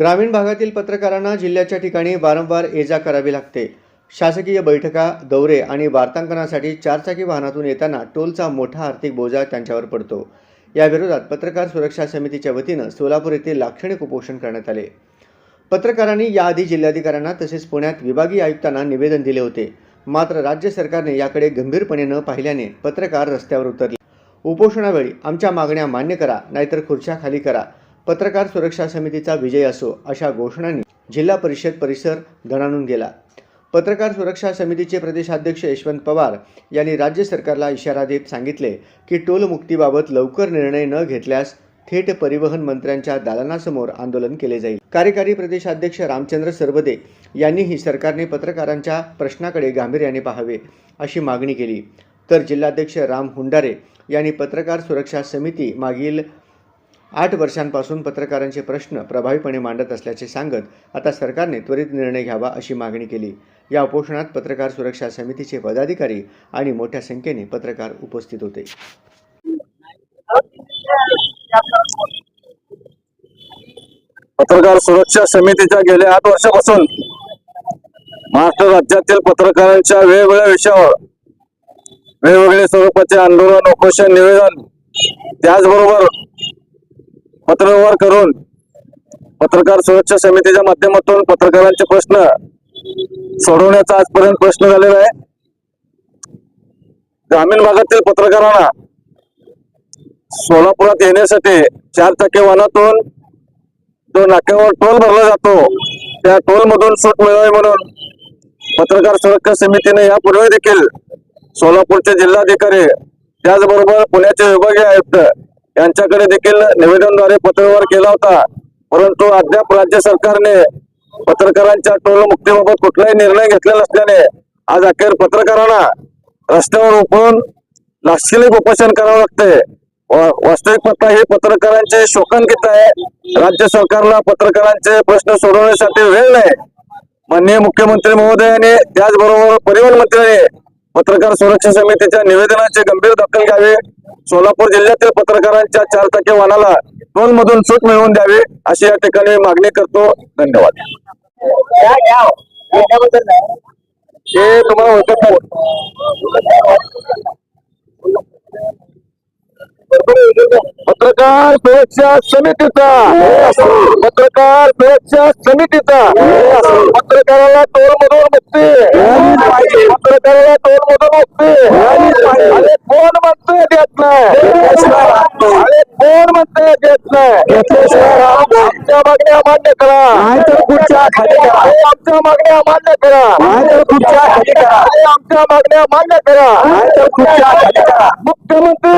ग्रामीण भागातील पत्रकारांना जिल्ह्याच्या ठिकाणी वारंवार ये जा करावी लागते. शासकीय बैठका दौरे आणि वार्तांकनासाठी चारचाकी वाहनातून येताना टोलचा मोठा आर्थिक बोजा त्यांच्यावर पडतो. याविरोधात पत्रकार सुरक्षा समितीच्या वतीनं सोलापूर येथे लाक्षणिक उपोषण करण्यात आले. पत्रकारांनी याआधी जिल्हाधिकाऱ्यांना तसेच पुण्यात विभागीय आयुक्तांना निवेदन दिले होते. मात्र राज्य सरकारने याकडे गंभीरपणे न पाहिल्याने पत्रकार रस्त्यावर उतरले. उपोषणावेळी आमच्या मागण्या मान्य करा नाहीतर खुर्च्या खाली करा पत्रकार सुरक्षा समितीचा विजय असो अशा घोषणांनी जिल्हा परिषद परिसर दणाणून गेला. पत्रकार सुरक्षा समितीचे प्रदेशाध्यक्ष यशवंत पवार यांनी राज्य सरकारला इशारा देत सांगितले की टोलमुक्तीबाबत लवकर निर्णय न घेतल्यास थेट परिवहन मंत्र्यांच्या दालनासमोर आंदोलन केले जाईल. कार्यकारी प्रदेशाध्यक्ष रामचंद्र सरबदे यांनीही सरकारने पत्रकारांच्या प्रश्नाकडे गांभीर्याने पाहावे अशी मागणी केली. तर जिल्हाध्यक्ष राम हुंडारे यांनी पत्रकार सुरक्षा समिती मागील आठ वर्षांपासून पत्रकारांचे प्रश्न प्रभावीपणे मांडत असल्याचे सांगत आता सरकारने त्वरित निर्णय घ्यावा अशी मागणी केली. या उपोषणात पत्रकार सुरक्षा समितीचे पदाधिकारी आणि मोठ्या संख्येने पत्रकार उपस्थित होते. पत्रकार सुरक्षा समितीच्या गेल्या आठ वर्षापासून महाराष्ट्र राज्यातील पत्रकारांच्या वेगवेगळ्या विषयावर वेगवेगळे स्वरूपाचे आंदोलन उपोषण निवेदन त्याचबरोबर पत्रव्यवहार करून पत्रकार सुरक्षा समितीच्या माध्यमातून पत्रकारांचे प्रश्न सोडवण्याचा आजपर्यंत प्रश्न झालेला आहे. ग्रामीण भागातील पत्रकारांना सोलापुरात येण्यासाठी चार चाकी वाहनातून जो नाक्यावर टोल भरला जातो त्या टोल मधून सूट मिळावी म्हणून पत्रकार सुरक्षा समितीने यापूर्वी देखील सोलापूरचे जिल्हाधिकारी त्याचबरोबर पुण्याचे विभागीय आयुक्त यांच्याकडे देखील निवेदनद्वारे पत्रव्यवहार केला होता. परंतु अद्याप राज्य सरकारने पत्रकारांच्या टोल मुक्तीबाबत कुठलाही निर्णय घेतलेला नसल्याने आज अखेर पत्रकारांना रस्त्यावर उतरून लाक्षणिक उपोषण करावं लागतंय. वा- वास्तविक पत्ता हे पत्रकारांचे शोकांकित आहे. राज्य सरकारला पत्रकारांचे प्रश्न सोडवण्यासाठी वेळ नाही. माननीय मुख्यमंत्री महोदयाने त्याचबरोबर परिवहन मंत्र्यांनी पत्रकार सुरक्षा समितीच्या निवेदनाची गंभीर दखल घ्यावी. सोलापूर जिल्ह्यातील पत्रकारांच्या चार चाकी वाहनाला टोल मधून सूट मिळवून द्यावी अशी या ठिकाणी मागणी करतो. धन्यवाद. हे तुम्हाला ओळखत पत्रकार सुरक्षा समितीचा. पत्रकार सुरक्षा समितीचा. पत्रकाराला टोल मधून मुक्ती. टोल मधून मुक्ती अरे कोण म्हणतोय देत नाही अरे कोण म्हणतोय देत नाही आमच्या मागण्या मान्य करा. आमच्या मागण्या मान्य करा. अरे आमच्या मागण्या मान्य करा मुख्यमंत्री